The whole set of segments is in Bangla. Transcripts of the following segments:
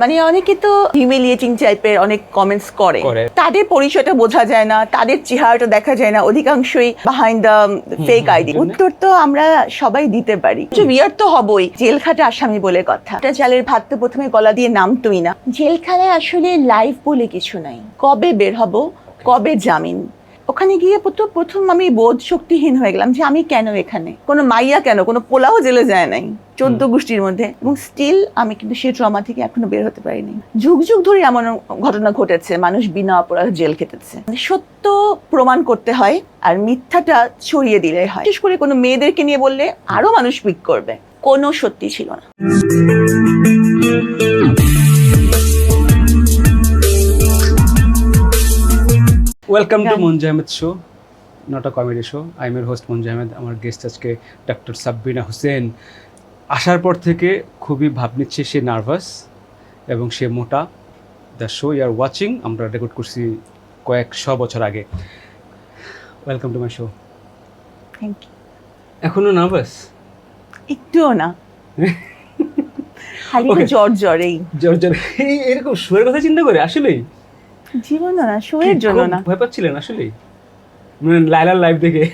মানে অনেকে তো হিউমিলিয়েটিং টাইপের অনেক কমেন্টস করে। তাদের পরিচয়টা বোঝা যায় না তাদের চেহারাটা দেখা যায় না অধিকাংশই বিহাইন্ড দ্য ফেক আইডি উত্তর তো আমরা সবাই দিতে পারি। বিয়ার তো হবই জেল খাটে আসামি বলে কথা। এটা চালের ভাত তো প্রথমে গলা দিয়ে নামতোই না। জেলখানায় আসলে লাইফ বলে কিছু নাই। কবে বের হব কবে জামিন? ওখানে গিয়ে তো প্রথম আমি বোধ শক্তিহীন হয়ে গেলাম যে আমি কেন এখানে? কোনো মাইয়া কেন? কোনো পোলাও জেলে যায় নাই চোদ্দ গোষ্ঠীর মধ্যে। এবং স্টিল আমি কিন্তু সেই ট্রমা থেকে এখনও বের হতে পারিনি। যুগ যুগ ধরে এমন ঘটনা ঘটেছে মানুষ বিনা অপরাধ জেল খেটেছে মানে সত্য প্রমাণ করতে হয় আর মিথ্যাটা ছড়িয়ে দিলে হয়। বিশেষ করে কোনো মেয়েদেরকে নিয়ে বললে আরও মানুষ পিক করবে। কোনো সত্যি ছিল না। Welcome to. Manju Ahmed show not a comedy show I am এর হোস্ট মঞ্জু আহমেদ আমার গেস্ট আজকে ডক্টর সাব্বিনা হোসেন আসার পর থেকে খুবই ভাব নিচ্ছে সে নার্ভাস এবং সে মোটা। দ্য শো ইয়ার ওয়াচিং আমরা রেকর্ড করছি কয়েকশো বছর আগে। Welcome to my show thank you এখনও নার্ভাস একটুও না। খালি একটু Okay. জ্বর জ্বর এরকম শোয়ের কথা চিন্তা করে আসলেই? জীবন না শোয়ের জন্য না। ভয় পাচ্ছিলেন আসলেই মানে লাইলার লাইভ দেখে।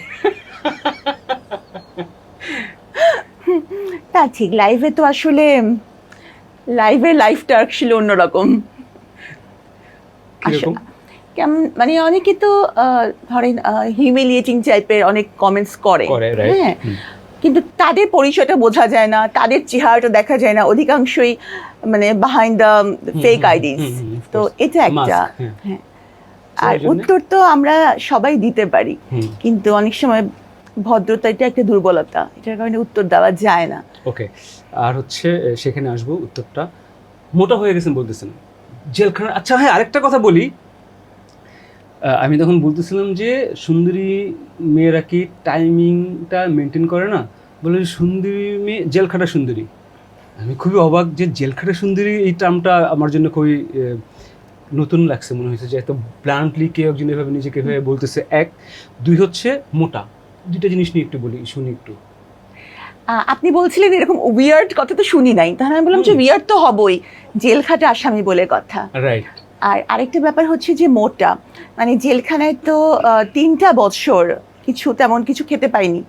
তা ঠিক লাইভে তো আসলে লাইভের লাইফটা ছিল অন্যরকম। আসলে- কেমন মানে অনেকে তো আহ, ধরেন হিউমিলিয়েটিং টাইপের অনেক কমেন্টস করে। করে হ্যাঁ কিন্তু তাদের পরিচয়টা বোঝা যায় না তাদের চেহারাটা দেখা যায় না অধিকাংশই মানে বিহাইন্ড দ্য ফেক আইডিস তো এটা একটা হ্যাঁ। হ্যাঁ। আর উত্তর তো আমরা সবাই দিতে পারি কিন্তু অনেক সময় ভদ্রতা এটা একটা দুর্বলতা এটার কারণে উত্তর দেওয়া যায় না। ওকে আর হচ্ছে সেখানে আসব উত্তরটা। মোটা হয়ে গেছেন বলতেছেন। জেলখানা আচ্ছা হ্যাঁ আরেকটা কথা বলি। আমি তখন বলতেছিলাম যে সুন্দরী মেয়েরা কি টাইমিংটা মেনটেন করে না? বলে সুন্দরী মেয়ে জেলখাটা সুন্দরী। আমি খুবই অবাক যে জেলখাটা সুন্দরী এই টার্মটা আমার জন্য খুবই নতুন লাগছে মনে হয়েছে যে এত ব্লান্টলি কেউ একজন এভাবে নিজেকে এভাবে বলতেছে। এক দুই হচ্ছে মোটা। দুইটা জিনিস নিয়ে একটু বলি শুনি একটু। আপনি বলছিলেন এরকম উইয়ার্ড কথা তো শুনি নাই। তাহলে আমি বললাম যে। উইয়ার্ড তো হবই জেল খাটে আসামি বলে কথা। রাইট আর আরেকটা ব্যাপার হচ্ছে যে মোটা। মানে জেলখানায় তো তিনটা বছর কিছু তেমন কিছু খেতে পাইনি।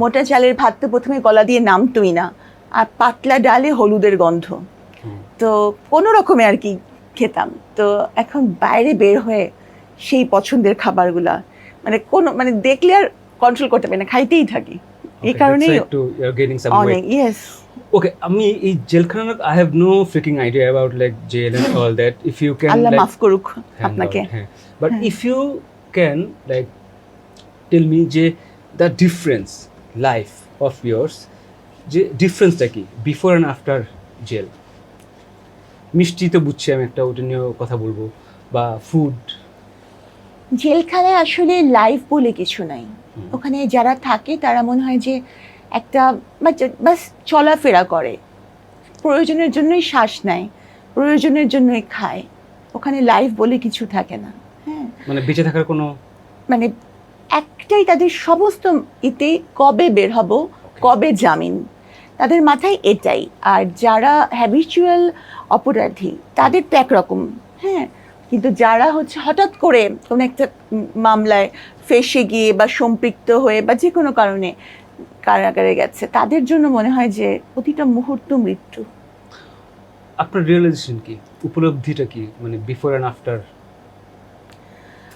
মোটা চালের ভাত তো প্রথমে গলা দিয়ে নামতোই না আর পাতলা ডালে হলুদের গন্ধ। তো কোনো রকমে আর কি খেতাম। তো এখন বাইরে বের হয়ে সেই পছন্দের খাবারগুলা মানে কোনো মানে দেখলে আর কন্ট্রোল করতে পারি না খাইতেই থাকি। এই কারণেই অনেক ইয়েস ওকে আমি এই জেলখানা I have no freaking idea about like jail and all that if you can আল্লাহ মাফ করুক আপনাকে। হ্যাঁ। বাট হ্যাঁ। If you can like tell me যে the difference life of years যে ডিফারেন্সটা কি? বিফোর অ্যান্ড আফটার জেল মিষ্টি তো বুঝছি আমি একটা ওটা নিয়েও কথা বলব। বা ফুড জেলখানায় আসলে লাইফ বলে কিছু নাই। ওখানে যারা থাকে তারা মনে হয় যে একটা বাস চলাফেরা করে। প্রয়োজনের জন্যই শ্বাস নেয় প্রয়োজনের জন্যই খায়। ওখানে লাইফ বলে কিছু থাকে না। হ্যাঁ। মানে বেঁচে থাকার কোনো মানে একটাই তাদের সমস্ত ইতে কবে বের হব কবে জামিন? তাদের মাথায় এটাই। আর যারা হ্যাবিচুয়াল অপরাধী তাদের তো একরকম। হ্যাঁ কিন্তু যারা হচ্ছে হঠাৎ করে কোনো একটা মামলায় ফেসে গিয়ে বা সম্পৃক্ত হয়ে বা যে কোনো কারণে কারাগারে গেছে তাদের জন্য মনে হয় যে প্রতিটা মুহূর্ত মৃত্যু। আপনার রিয়েলাইজেশন কি? উপলব্ধিটা কি? মানে বিফোর অ্যান্ড আফটার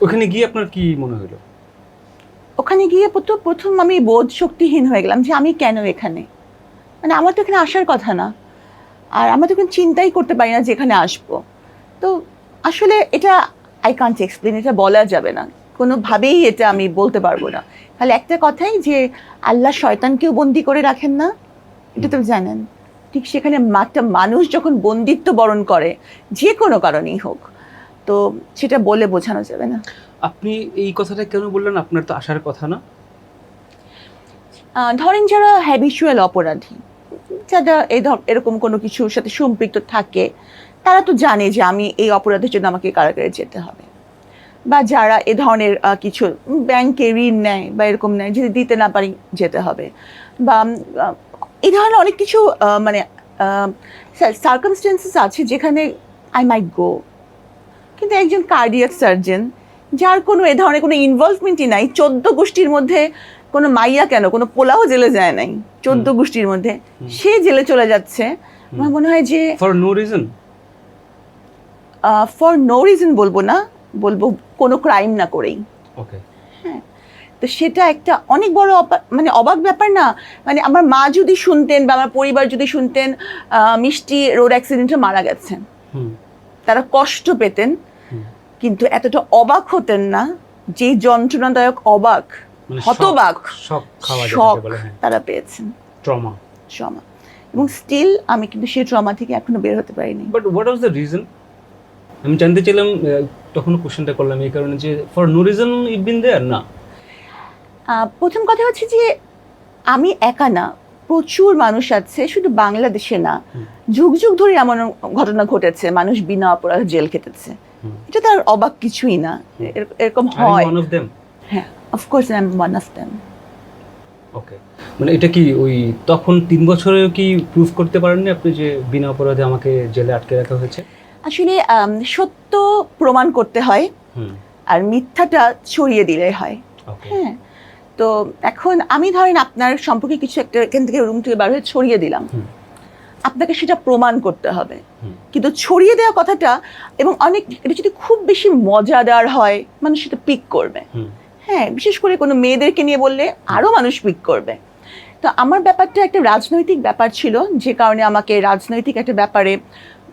ওখানে গিয়ে আপনার কি মনে হলো? ওখানে গিয়ে তো প্রথম আমি বোধ শক্তিহীন হয়ে গেলাম যে আমি কেন এখানে? মানে আমার তো এখানে আসার কথা না। আর আমরা তো এখানে চিন্তাই করতে পারি না যে এখানে আসব। তো আসলে এটা আই কান্ট এক্সপ্লেন এটা বলা যাবে না। কোনোভাবেই এটা আমি বলতে পারব না। তাহলে একটা কথাই যে আল্লাহ শয়তানকেও বন্দি করে রাখেন না। এটা তো জানেন। ঠিক সেখানে একটা মানুষ যখন বন্দিত্ব বরণ করে, যে কোনো কারণেই হোক। তো সেটা বলে বোঝানো যাবে না। আপনি এই কথাটা কেন বললেন? আপনার তো আসার কথা না। ধরেন যারা হ্যাবিচুয়াল অপরাধী, যারা এই এরকম কোনো কিছুর সাথে সম্পৃক্ত থাকে, তারা তো জানে যে আমি এই অপরাধের জন্য আমাকে কারাগারে যেতে হবে। বা যারা এ ধরনের কিছু ব্যাংকে ঋণ নেয় বা এরকম নেয়, যদি দিতে না পারি যেতে হবে। বা এই ধরনের অনেক কিছু মানে সার্কামস্টেন্সেস আছে যেখানে আই মাইট গো কিন্তু একজন কার্ডিয়াক সার্জন যার কোনো এ ধরনের কোনো ইনভলভমেন্টই নাই। চোদ্দ গোষ্ঠীর মধ্যে কোনো মাইয়া কেন? কোনো পোলাও জেলে যায় নাই। চোদ্দ গোষ্ঠীর মধ্যে। সে জেলে চলে যাচ্ছে। আমার মনে হয় যে for no reason for no reason বলব না। বলব কোনো ক্রাইম না করেই। ওকে তো সেটা একটা অনেক বড় মানে অবাক ব্যাপার না। মানে আমার মা যদি শুনতেন বা আমার পরিবার যদি শুনতেন আহ, মিষ্টি রোড অ্যাক্সিডেন্টে মারা গেছেন। তারা কষ্ট পেতেন। কিন্তু এতটা অবাক হতেন না যে যন্ত্রণাদায়ক অবাক মানে হতবাক শখ হ্যাঁ। তারা পেয়েছেন। ট্রমা। ট্রমা। এবং স্টিল আমি কিন্তু সেই ট্রমা থেকে এখনও বের হতে পারিনি। But what was the reason আমি জানতে চাইলাম তখন কোশ্চেনটা করলাম এই কারণে যে for no reason it been there না। প্রথম কথা হচ্ছে যে আমি একা না প্রচুর মানুষ আছে শুধু বাংলাদেশে না। যুগ যুগ ধরে এমন ঘটনা ঘটেছে মানুষ বিনা অপরাধ জেল খেটেছে। এটা তো আর অবাক কিছুই না। এরকম হয়। হ্যাঁ of course I am one of them okay মানে এটা কি ওই তখন তিন বছরেও কি প্রুফ করতে পারেননি আপনি যে বিনা অপরাধে আমাকে জেলে আটকে রাখা হয়েছে? আসলে সত্য প্রমাণ করতে হয় আর মিথ্যাটা ছড়িয়ে দিলে হয়। হ্যাঁ তো এখন আমি ধরেন আপনার সম্পর্কে কিছু একটা এখান থেকে রুম থেকে বার হয়ে ছড়িয়ে দিলাম। আপনাকে সেটা প্রমাণ করতে হবে। কিন্তু ছড়িয়ে দেওয়া কথাটা এবং অনেক এটা যদি খুব বেশি মজাদার হয় মানুষ সেটা পিক করবে। হ্যাঁ বিশেষ করে কোনো মেয়েদেরকে নিয়ে বললে আরও মানুষ পিক করবে। তো আমার ব্যাপারটা একটা রাজনৈতিক ব্যাপার ছিল যে কারণে আমাকে রাজনৈতিক একটা ব্যাপারে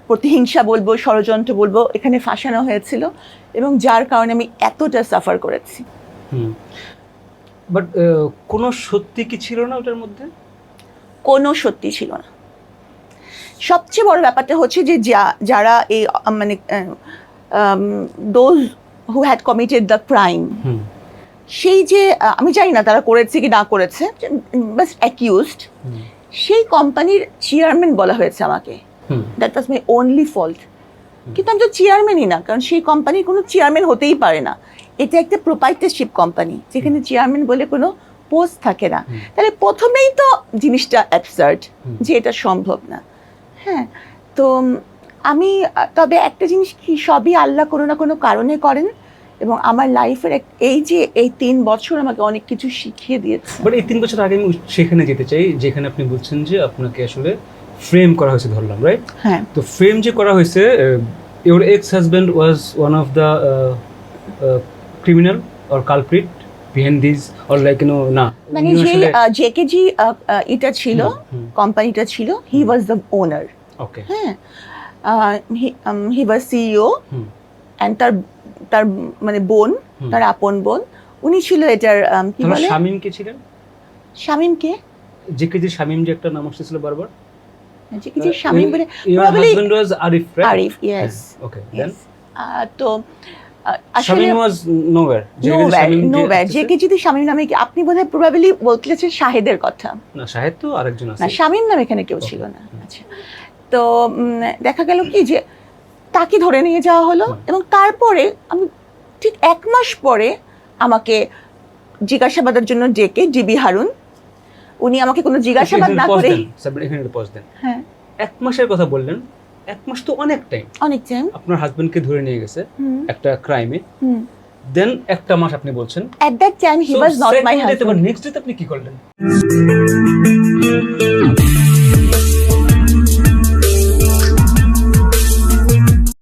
প্রতিহিংসা বলব ষড়যন্ত্র বলব এখানে ফাঁসানো হয়েছিল এবং যার কারণে আমি এতটা সাফার করেছি। বাট কোনো সত্যি কি ছিল না ওটার মধ্যে? কোনো সত্যি ছিল না। সবচেয়ে বড় ব্যাপারটা হচ্ছে যে যা- যারা এই মানে those who had committed the crime সেই যে আমি জানি না তারা করেছে কি না করেছে বাস অ্যাকিউজড সেই কোম্পানির চেয়ারম্যান বলা হয়েছে আমাকে। That was my only fault কিন্তু আমি তো চেয়ারম্যানই না কারণ সেই কোম্পানির কোনো চেয়ারম্যান হতেই পারে না। এটা একটা প্রোপাইটারশিপ কোম্পানি যেখানে চেয়ারম্যান বলে কোনো পোস্ট থাকে না। তাহলে প্রথমেই তো জিনিসটা অ্যাবসার্ড যে এটা সম্ভব না। হ্যাঁ তো আমি তবে একটা জিনিস কি সবই আল্লাহ কোনো না কোনো কারণে করেন এবং আমার লাইফের এই যে এই তিন বছর আমাকে অনেক কিছু শিখিয়ে দিয়েছে। বাট এই তিন বছর আগে আমি সেখানে যেতে চাই যেখানে আপনি বলছেন যে আপনাকে আসলে ফ্রেম করা হয়েছে ধরলাম রাইট হ্যাঁ। তো ফ্রেম যে করা হয়েছে your ex husband was one of the criminal or culprit behind this or like you know না মানে যে জেকেজি এটা ছিল। কোম্পানিটা ছিল হি ওয়াজ দ্য ওনার ওকে হ্যাঁ হি ওয়াজ সিইও অ্যান্ড তার তার মানে বোন তার আপন বোন উনি ছিল এটার কি বলে? শামিম কে ছিলেন? শামিম কে? যে কে যে শামিম যে একটা নাম আসতেছিল বারবার। যে কি যে শামিম বলে probably- husband was Arif Arif yes okay then তো শামিম ওয়াজ নোওয়্যার যে যে নোভ্যার শামীম যে নোভ্যার যে আসতেছে- কে যদি শামিম নামে কি আপনি বোধহয় প্রবাবলি বলতেছেন শাহেদের কথা। না শাহেদ তো আরেকজন আছে। না শামিম নামে এখানে কেউ ছিল না। আচ্ছা। তো দেখা গেল কি যে তাকে ধরে নিয়ে যাওয়া হলো এবং তারপরে আমি ঠিক এক মাস পরে আমাকে জিজ্ঞাসাবাদের জন্য ডেকে জিবি হারুন। উনি আমাকে কোনো জিজ্ঞাসাবাদ না করে হ্যাঁ। এক মাসের কথা বললেন এক মাস তো অনেক টাইম অনেক টাইম আপনার হাজবেন্ডকে ধরে নিয়ে গেছে একটা ক্রাইমে দেন একটা মাস আপনি বলছেন। At that time he was not my husband next day আপনি কি করলেন?